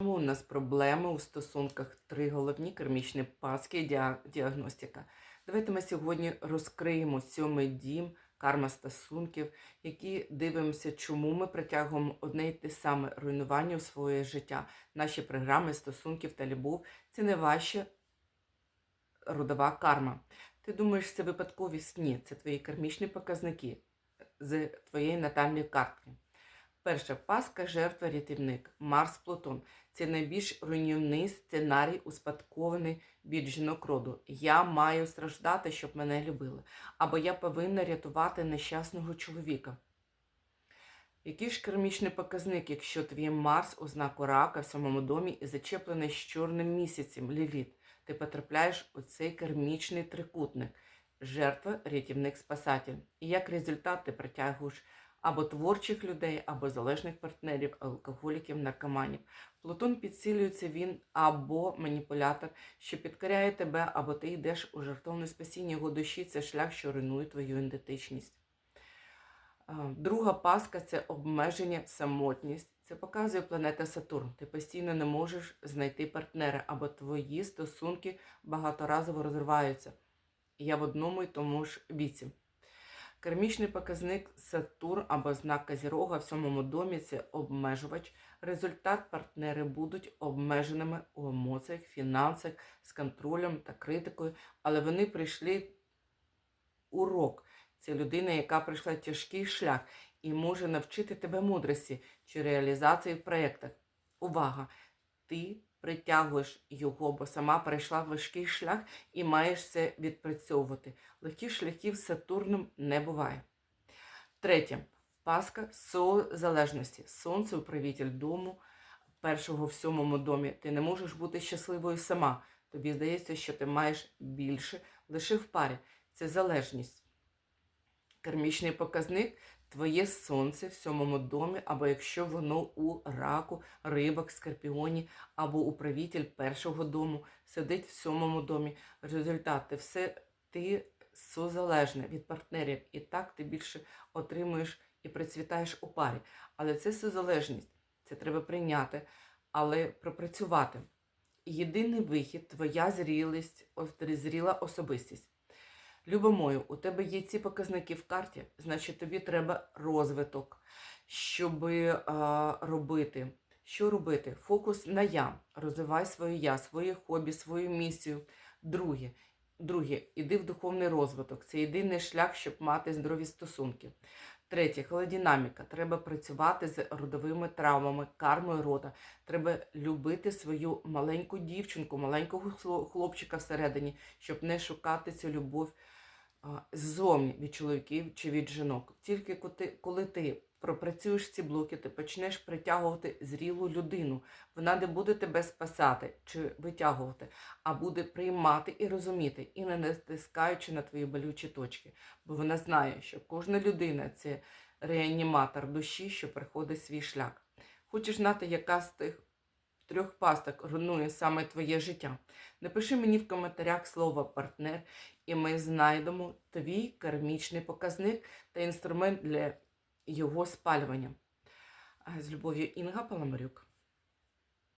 У нас проблеми у стосунках? Три головні кермічні паски і діагностика. Давайте ми сьогодні розкриємо сьомий дім карма стосунків, які дивимося, чому ми притягуємо одне й те саме руйнування у своє життя. Наші програми стосунків та любов це не ваша родова карма. Ти думаєш, це випадковість? Ні, це твої кармічні показники з твоєї натальної картки. Перша паска жертва рятівник Марс Плутон. Це найбільш руйнівний сценарій, успадкований від жінок роду. Я маю страждати, щоб мене любили. Або я повинна рятувати нещасного чоловіка. Який ж кармічний показник, якщо твій Марс у знаку рака в самому домі і зачеплений з чорним місяцем Ліліт? Ти потрапляєш у цей кармічний трикутник жертва, рятівник, спасатель. І як результат ти притягуєш або творчих людей, або залежних партнерів, алкоголіків, наркоманів. Плутон підсилюється він або маніпулятор, що підкоряє тебе, або ти йдеш у жертовне спасіння його душі. Це шлях, що руйнує твою ідентичність. Друга паска це обмеження, самотність. Це показує планета Сатурн. Ти постійно не можеш знайти партнера, або твої стосунки багаторазово розриваються. Я в одному і тому ж віці. Кармічний показник Сатурн або знак Казірога в сьомому домі це обмежувач. Результат партнери будуть обмеженими у емоціях, фінансах, з контролем та критикою, але вони прийшли урок. Це людина, яка пройшла тяжкий шлях і може навчити тебе мудрості чи реалізації в проєктах. Увага! Ти притягуєш його, бо сама пройшла важкий шлях і маєш це відпрацьовувати. Легких шляхів з Сатурном не буває. Третє. Паска залежності. Сонце управитель дому, першого в сьомому домі. Ти не можеш бути щасливою сама. Тобі здається, що ти маєш більше лише в парі. Це залежність. Кармічний показник твоє сонце в сьомому домі, або якщо воно у раку, рибах, скорпіоні, або управитель першого дому сидить в сьомому домі. Результат ти все ти созалежне від партнерів, і так ти більше отримуєш і процвітаєш у парі. Але це созалежність, це треба прийняти, але пропрацювати. Єдиний вихід твоя зрілість, зріла особистість. Любо мою, у тебе є ці показники в карті, значить тобі треба розвиток, щоб а, робити. Що робити? Фокус на я. Розвивай своє я, своє хобі, свою місію. Друге, Друге, іди в духовний розвиток. Це єдиний шлях, щоб мати здорові стосунки. Третє, холодинаміка. Треба працювати з родовими травмами, кармою рода. Треба любити свою маленьку дівчинку, маленького хлопчика всередині, щоб не шукати цю любов ззовні від чоловіків чи від жінок. Тільки коли ти, пропрацюєш ці блоки, ти почнеш притягувати зрілу людину. Вона не буде тебе спасати чи витягувати, а буде приймати і розуміти, і не натискаючи на твої болючі точки. Бо вона знає, що кожна людина це реаніматор душі, що приходить свій шлях. Хочеш знати, яка з тих трьох пасток руйнує саме твоє життя? Напиши мені в коментарях слово партнер, і ми знайдемо твій кармічний показник та інструмент для його спалювання. З любов'ю Інга Паламарюк.